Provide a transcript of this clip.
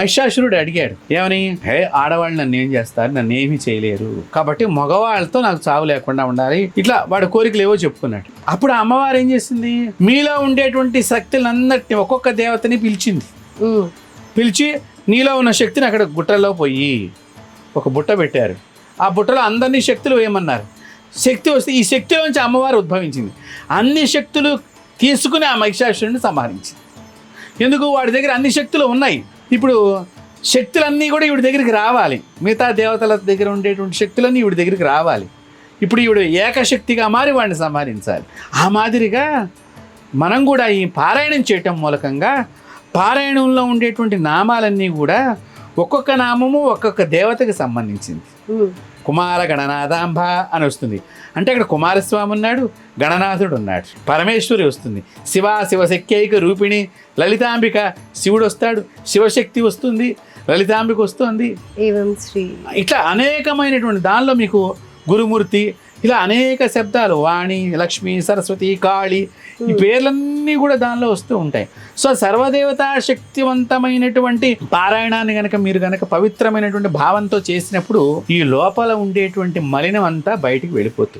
మహిషాసురుడు అడిగాడు ఏమని? హే ఆడవాళ్ళు నన్ను ఏం చేస్తారు? నన్ను ఏమీ చేయలేరు. కాబట్టి మగవాళ్ళతో నాకు చావు లేకుండా ఉండాలి. ఇట్లా వాడి కోరికలు ఏవో చెప్పుకున్నాడు. అప్పుడు అమ్మవారు ఏం చేసింది? మీలో ఉండేటువంటి శక్తులందరినీ ఒక్కొక్క దేవతని పిలిచింది. పిలిచి నీలో ఉన్న శక్తిని అక్కడ గుట్టలో పోయి ఒక బుట్ట పెట్టారు. ఆ బుట్టలో అందరినీ శక్తులు వేయమన్నారు. శక్తి వస్తే ఈ శక్తిలోంచి అమ్మవారు ఉద్భవించింది. అన్ని శక్తులు తీసుకుని ఆ మహిషాసురుడిని సంహరించింది. ఎందుకు? వాడి దగ్గర అన్ని శక్తులు ఉన్నాయి. ఇప్పుడు శక్తులన్నీ కూడా ఈవిడ దగ్గరికి రావాలి. మిగతా దేవతల దగ్గర ఉండేటువంటి శక్తులన్నీ ఈవిడ దగ్గరికి రావాలి. ఇప్పుడు ఈవిడ ఏకశక్తిగా మారి వాడిని సంహరించాలి. ఆ మాదిరిగా మనం కూడా ఈ పారాయణం చేయటం మూలకంగా పారాయణంలో ఉండేటువంటి నామాలన్నీ కూడా ఒక్కొక్క నామము ఒక్కొక్క దేవతకి సంబంధించింది. కుమార గణనాథాంబ అని వస్తుంది. అంటే అక్కడ కుమారస్వామి ఉన్నాడు గణనాథుడు ఉన్నాడు. పరమేశ్వరి వస్తుంది. శివ శివశక్యైక రూపిణి లలితాంబిక శివుడు వస్తాడు. శివశక్తి వస్తుంది లలితాంబిక వస్తుంది. ఇట్లా అనేకమైనటువంటి దానిలో మీకు గురుమూర్తి ఇలా అనేక శబ్దాలు వాణి లక్ష్మి సరస్వతి కాళి ఈ పేర్లన్నీ కూడా దానిలో వస్తూ ఉంటాయి. సో సర్వదేవతా శక్తివంతమైనటువంటి పారాయణాన్ని గనక మీరు గనక పవిత్రమైనటువంటి భావంతో చేసినప్పుడు ఈ లోపల ఉండేటువంటి మలినం అంతా బయటికి వెళ్ళిపోతుంది.